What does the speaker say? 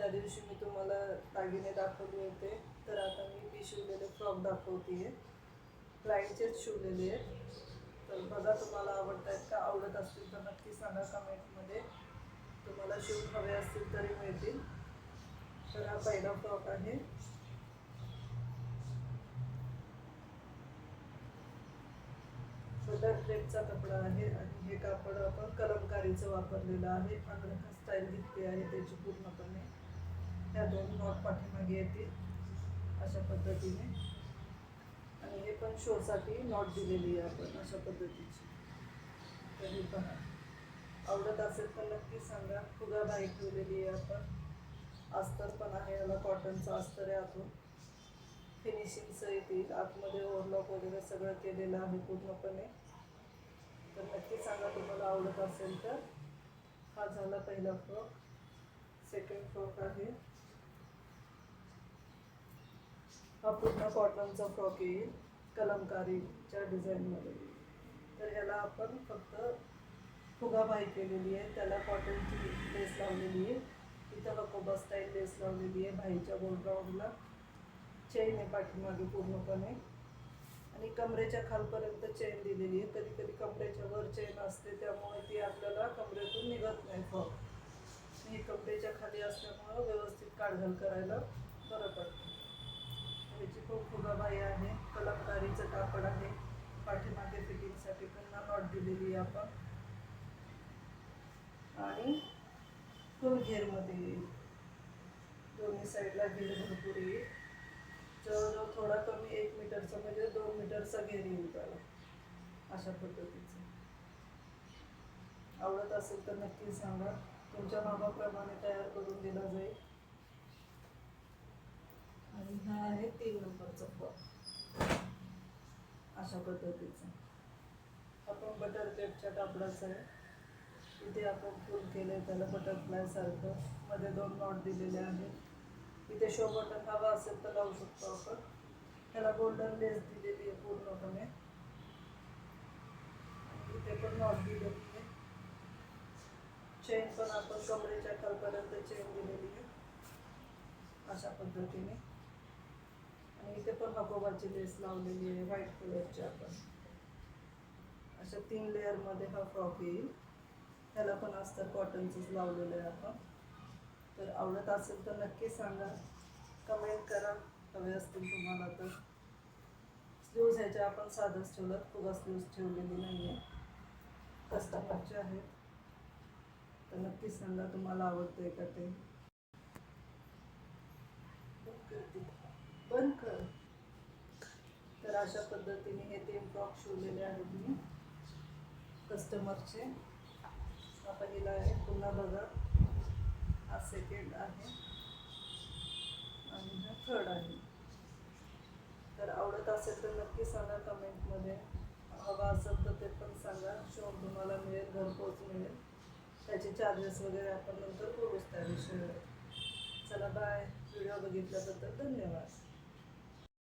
त्या दिवशी मी तुम्हाला दागिने दाखवले होते. तर आता मी मी शिवलेले फ्रॉक दाखवते क्लायंटचेच शिवलेले आहेत. तर बघा तुम्हाला आवडत आहेत का? आवडत असतील तर नक्की सांगा कमेंटमध्ये. तुम्हाला शिवून हवे असतील तरी मिळतील. तर हा पहिला फ्रॉक आहे. बटर क्रेपचा कपडा आहे आणि हे कापड आपण कलमकारीचं वापरलेलं आहे. अनरखा स्टाईल घेतली आहे त्याची पूर्णपणे. ह्या दोन नॉट पाठीमागे येतील अशा पद्धतीने. आणि हे पण शोसाठी नॉट दिलेली आहे आपण अशा पद्धतीची. तर हे पहा आवडत असेल तर नक्की सांगा. फुगा बाई ठेवलेली आहे आपण. अस्तर पण आहे याला कॉटनचं अस्तर आहे आतून फिनिशिंगचं येतील आतमध्ये ओव्हरलॉक वगैरे सगळं केलेलं आहे पूर्णपणे. तर नक्की सांगा तुम्हाला आवडत असेल तर. हा झाला पहिला फ्रॉक सेकंड फ्रॉक आहे. हा पूर्ण कॉटनचा फ्रॉक येईल कलमकारीच्या डिझाईनमध्ये. तर ह्याला आपण फक्त फुगाबाई केलेली आहे त्याला कॉटनची लेस लावलेली आहे. इथं हकोबा स्टाईल लेस लावलेली आहे भाईच्या गोलराऊंडला चेन आहे पाठीमागे पूर्णपणे. आणि कमरेच्या खालपर्यंत चेन दिलेली आहे. कधी कधी कमरेच्या वर चेन असते त्यामुळे ती आपल्याला कमरेतून निघत नाही फ्रॉक ही कमरेच्या खाली असल्यामुळं व्यवस्थित काढघाल करायला बरं पडतं. खूप फुगाबाई आहे कलमकारीचं कापड आहे पाठीमागे फिटिंगसाठी पुन्हा नॉट दिलेली आहे आपण. आणि फुल घेरमध्ये येईल दोन्ही साईडला घेर भरपूर येईल जवळजवळ थोडा कमी एक मीटरचा म्हणजे दोन मीटरचा घेर येईल त्याला अशा पद्धतीचं. आवडत असेल तर नक्की सांगा. तुमच्या मापाप्रमाणे तयार करून दिला जाईल आणि हा आहे तीन नंबरचं फ्रॉक अशा पद्धतीचं. आपण बटर केकच्या कापडाचं आहे. इथे आपण फुल केलं आहे त्याला बटरफ्लायसारखं मध्ये दोन नॉट दिलेले आहेत. इथे शो बटन हवा असेल तर लावू शकतो आपण. त्याला गोल्डन लेस दिलेली आहे पूर्णपणे. इथे पण नॉट दिलेली आहे. चेन पण आपण कमरेच्या खालपर्यंत चेन दिलेली आहे. अशा पद्धतीने. आणि इथे पण हकोबाची लेस लावलेली आहे व्हाईट कलरची आपण. अशा तीन लेअरमध्ये हा फ्रॉक येईल. त्याला पण अस्तर कॉटनचंच लावलेलं आहे आपण. तर आवडत असेल तर नक्की सांगा. कमेंट करा. हवे असतील तुम्हाला तर. स्लीव्ज ह्याच्या आपण साधंच ठेवलं फुगा स्लीव्ज ठेवलेली नाही आहे कस्टमरचे आहेत. तर नक्की सांगा तुम्हाला आवडतंय का ते. बंद कर. तर अशा पद्धतीने हे तीन फ्रॉक शिवलेले आहेत मी. कस्टमरचे हा पहिला आहे. पुन्हा बघा. हा सेकंड आहे. आणि हा थर्ड आहे. तर आवडत असेल तर नक्की सांगा कमेंटमध्ये हवा असेल तर ते पण सांगा. शिवून तुम्हाला मिळेल घरपोच मिळेल. त्याचे चार्जेस वगैरे आपण नंतर बोलूच त्या चला बाय व्हिडिओ बघितल्याबद्दल धन्यवाद.